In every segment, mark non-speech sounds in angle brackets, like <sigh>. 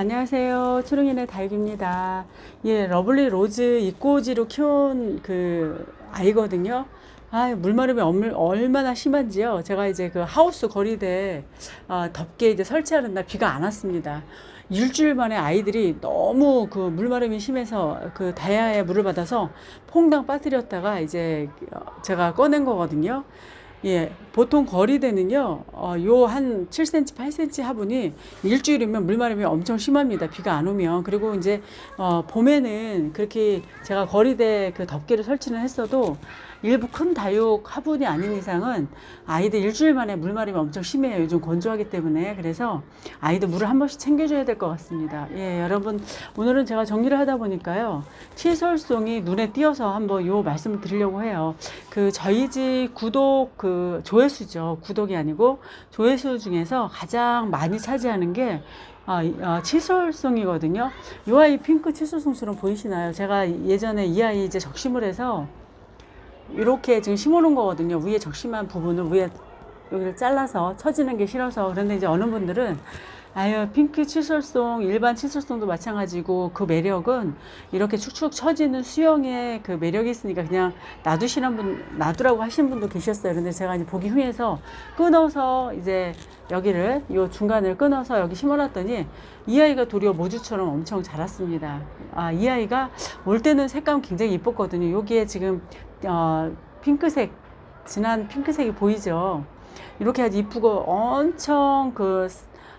안녕하세요. 초롱이네 다육입니다. 예, 러블리 로즈 입꼬지로 키운 그 아이거든요. 아, 물마름이 얼- 얼마나 심한지요. 제가 이제 그 하우스 거리대 아, 덮개 이제 설치하는 날 비가 안 왔습니다. 일주일 만에 아이들이 너무 그 물마름이 심해서 그 다야에 물을 받아서 퐁당 빠뜨렸다가 이제 어, 제가 꺼낸 거거든요. 예, 보통 거리대는요, 어, 요한 7cm, 8cm 화분이 일주일이면 물마름이 엄청 심합니다. 비가 안 오면. 그리고 이제, 어, 봄에는 그렇게 제가 거리대 그 덮개를 설치는 했어도 일부 큰 다육 화분이 아닌 이상은 아이들 일주일 만에 물마름이 엄청 심해요. 요즘 건조하기 때문에. 그래서 아이들 물을 한 번씩 챙겨줘야 될 것 같습니다. 예, 여러분, 오늘은 제가 정리를 하다 보니까요, 치솔송이 눈에 띄어서 한번 요 말씀을 드리려고 해요. 그 저희 집 구독 그 조회수죠. 구독이 아니고 조회수 중에서 가장 많이 차지하는 게 아, 이- 아, 칫솔송이거든요. 이 아이 핑크 칫솔송처럼 보이시나요? 제가 예전에 이 아이 이제 적심을 해서 이렇게 지금 심어놓은 거거든요. 위에 적심한 부분을 위에 여기를 잘라서 처지는 게 싫어서 그런데 이제 어느 분들은 아유 핑크 칫솔송 일반 칫솔송도 마찬가지고 그 매력은 이렇게 축축 처지는 수영의 그 매력이 있으니까 그냥 놔두시는 분 놔두라고 하시는 분도 계셨어요. 근데 제가 이제 보기 흉해서 끊어서 이제 여기를 요 중간을 끊어서 여기 심어놨더니 이 아이가 도리어 모주처럼 엄청 자랐습니다. 아 이 아이가 올 때는 색감 굉장히 이뻤거든요. 여기에 지금 어, 핑크색 진한 핑크색이 보이죠. 이렇게 아주 이쁘고 엄청 그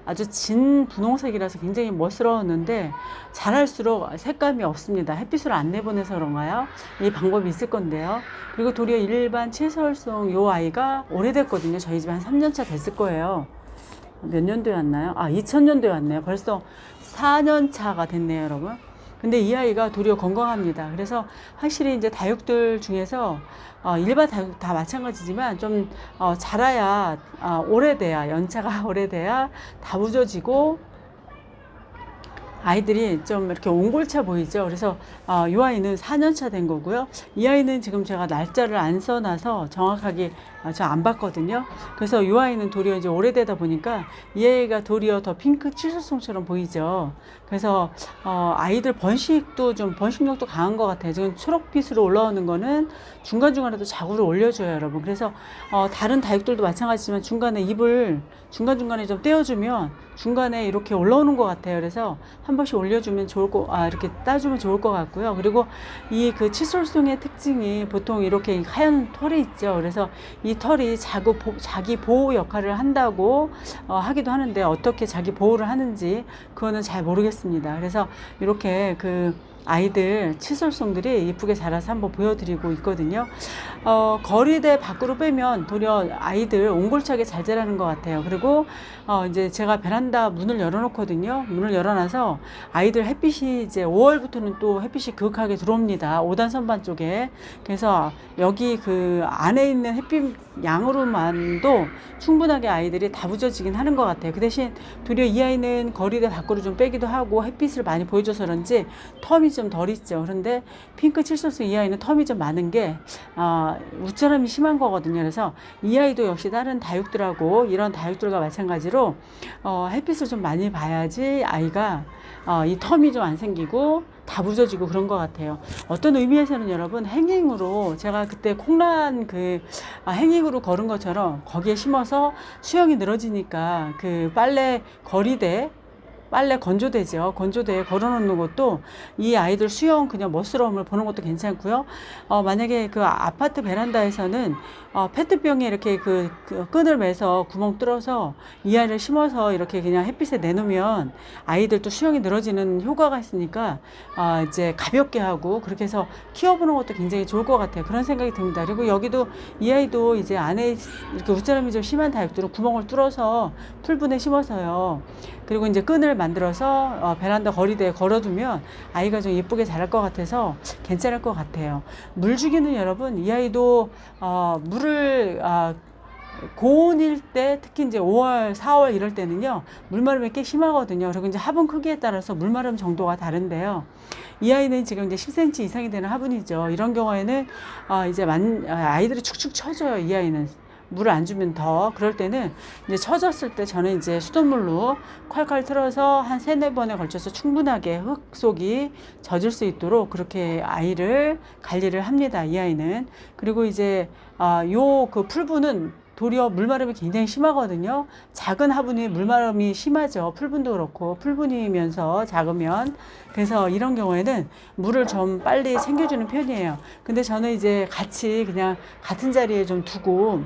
아주 진 분홍색이라서 굉장히 멋스러웠는데 자랄수록 색감이 없습니다. 햇빛을 안 내보내서 그런가요? 이 방법이 있을 건데요. 그리고 도리어 일반 채설송 요 아이가 오래됐거든요. 저희 집에 한 3년차 됐을 거예요. 몇 년도에 왔나요? 아, 2000년도에 왔네요. 벌써 4년 차가 됐네요, 여러분. 근데 이 아이가 도리어 건강합니다. 그래서 확실히 이제 다육들 중에서 어, 일반 다육 다 마찬가지지만 좀 어, 자라야 어, 오래돼야 연차가 <laughs> 오래돼야 다 부져지고 아이들이 좀 이렇게 옹골차 보이죠. 그래서 어, 이 아이는 4년차 된 거고요. 이 아이는 지금 제가 날짜를 안 써놔서 정확하게 어, 저안 봤거든요. 그래서 이 아이는 도리어 이제 오래되다 보니까 이 아이가 도리어 더 핑크 칠수송처럼 보이죠. 그래서 어, 아이들 번식도 좀 번식력도 강한 것 같아요. 지금 초록빛으로 올라오는 거는 중간 중간에도 자구를 올려줘요, 여러분. 그래서 어, 다른 다육들도 마찬가지지만 중간에 잎을 중간 중간에 좀 떼어주면 중간에 이렇게 올라오는 것 같아요. 그래서 한 번씩 올려주면 좋을 거, 아, 이렇게 따주면 좋을 것 같고요. 그리고 이그 칫솔송의 특징이 보통 이렇게 하얀 털이 있죠. 그래서 이 털이 자구, 보, 자기 보호 역할을 한다고 어, 하기도 하는데 어떻게 자기 보호를 하는지 그거는 잘 모르겠습니다. 그래서 이렇게 그 아이들 칫솔송들이 이쁘게 자라서 한번 보여드리고 있거든요. 어, 거리대 밖으로 빼면 도리어 아이들 옹골차게 잘 자라는 것 같아요. 그리고 어, 이제 제가 베란다 문을 열어놓거든요. 문을 열어놔서 아이들 햇빛이 이제 5월부터는 또 햇빛이 그윽하게 들어옵니다. 5단 선반 쪽에. 그래서 여기 그 안에 있는 햇빛 양으로만도 충분하게 아이들이 다 부져지긴 하는 것 같아요. 그 대신 도리어 이 아이는 거리대 밖으로 좀 빼기도 하고 햇빛을 많이 보여줘서 그런지 텀이 좀 덜 있죠. 그런데 핑크 칠소스 이 아이는 텀이 좀 많은 게 아, 웃자람이 심한 거거든요. 그래서 이 아이도 역시 다른 다육들하고 이런 다육들과 마찬가지로 어, 햇빛을 좀 많이 봐야지 아이가 어, 이 텀이 좀 안 생기고 다 부서지고 그런 것 같아요. 어떤 의미에서는 여러분 행잉으로 제가 그때 콩란 그 아, 행잉으로 걸은 것처럼 거기에 심어서 수영이 늘어지니까 그 빨래 거리대 빨래 건조대죠. 건조대에 걸어 놓는 것도 이 아이들 수영 그냥 멋스러움을 보는 것도 괜찮고요. 어, 만약에 그 아파트 베란다에서는 어, 페트병에 이렇게 그, 그 끈을 매서 구멍 뚫어서 이 아이를 심어서 이렇게 그냥 햇빛에 내놓으면 아이들도 수영이 늘어지는 효과가 있으니까 어, 이제 가볍게 하고 그렇게 해서 키워보는 것도 굉장히 좋을 것 같아요. 그런 생각이 듭니다. 그리고 여기도 이 아이도 이제 안에 이렇게 웃자람이 좀 심한 다육들은 구멍을 뚫어서 풀분에 심어서요. 그리고 이제 끈을 만들어서 어, 베란다 거리대에 걸어두면 아이가 좀 예쁘게 자랄 것 같아서 괜찮을 것 같아요. 물 주기는 여러분 이 아이도 어, 물을 아, 고온일 때 특히 이제 5월, 4월 이럴 때는요 물마름이 꽤 심하거든요. 그리고 이제 화분 크기에 따라서 물마름 정도가 다른데요. 이 아이는 지금 이제 10cm 이상이 되는 화분이죠. 이런 경우에는 어, 이제 만, 아, 아이들이 축축 처져요. 이 아이는 물을 안 주면 더 그럴 때는 이제 처졌을 때 저는 이제 수돗물로 콸콸 틀어서 한 세네 번에 걸쳐서 충분하게 흙 속이 젖을 수 있도록 그렇게 아이를 관리를 합니다. 이 아이는 그리고 이제 아, 요 그 풀분은 도리어 물마름이 굉장히 심하거든요. 작은 화분이 물마름이 심하죠. 풀분도 그렇고 풀분이면서 작으면 그래서 이런 경우에는 물을 좀 빨리 챙겨주는 편이에요. 근데 저는 이제 같이 그냥 같은 자리에 좀 두고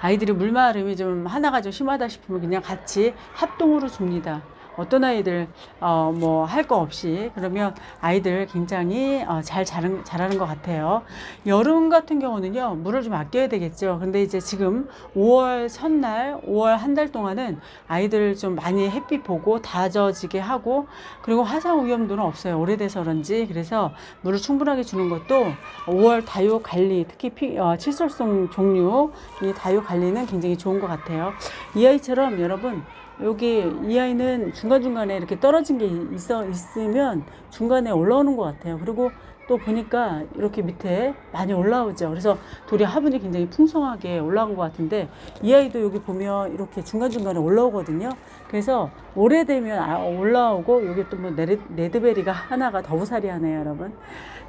아이들이 물마름이 좀 하나가 좀 심하다 싶으면 그냥 같이 합동으로 줍니다. 어떤 아이들 어 뭐 할 거 없이 그러면 아이들 굉장히 어, 잘 자른, 잘하는 것 같아요. 여름 같은 경우는요 물을 좀 아껴야 되겠죠. 근데 이제 지금 5월 첫날, 5월 한 달 동안은 아이들 좀 많이 햇빛 보고 다져지게 하고 그리고 화상 위험도는 없어요. 오래돼서 그런지 그래서 물을 충분하게 주는 것도 5월 다육 관리 특히 피, 어, 칠솔송 종류 이 다육 관리는 굉장히 좋은 것 같아요. 이 아이처럼 여러분 여기 이 아이는 중간중간에 이렇게 떨어진 게 있어, 있으면 중간에 올라오는 것 같아요. 그리고 또 보니까 이렇게 밑에 많이 올라오죠. 그래서 돌이 화분이 굉장히 풍성하게 올라온 것 같은데 이 아이도 여기 보면 이렇게 중간중간에 올라오거든요. 그래서 오래되면 아, 올라오고 여기 또 뭐 레드베리가 하나가 더부살이 하네요, 여러분.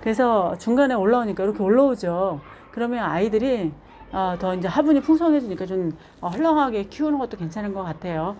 그래서 중간에 올라오니까 이렇게 올라오죠. 그러면 아이들이 어, 더 이제 화분이 풍성해지니까 좀 어, 헐렁하게 키우는 것도 괜찮은 것 같아요.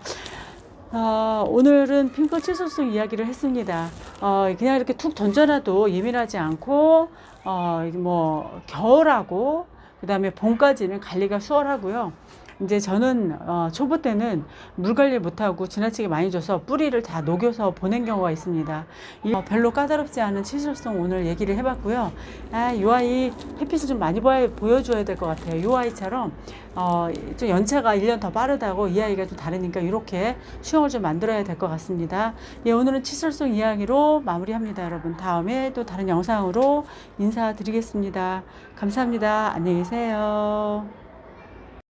어, 오늘은 핑크 칠소송 이야기를 했습니다. 어, 그냥 이렇게 툭 던져놔도 예민하지 않고, 어, 뭐, 겨울하고, 그 다음에 봄까지는 관리가 수월하고요. 이제 저는 어, 초보 때는 물 관리 못하고 지나치게 많이 줘서 뿌리를 다 녹여서 보낸 경우가 있습니다. 이, 어, 별로 까다롭지 않은 치실성 오늘 얘기를 해봤고요. 아, 이 아이 햇빛을 좀 많이 보여, 보여줘야 될 것 같아요. 이 아이처럼 어, 좀 연차가 1년 더 빠르다고 이 아이가 좀 다르니까 이렇게 수영을 좀 만들어야 될 것 같습니다. 예, 오늘은 칫솔송 이야기로 마무리합니다, 여러분. 다음에 또 다른 영상으로 인사드리겠습니다. 감사합니다. 안녕히 계세요.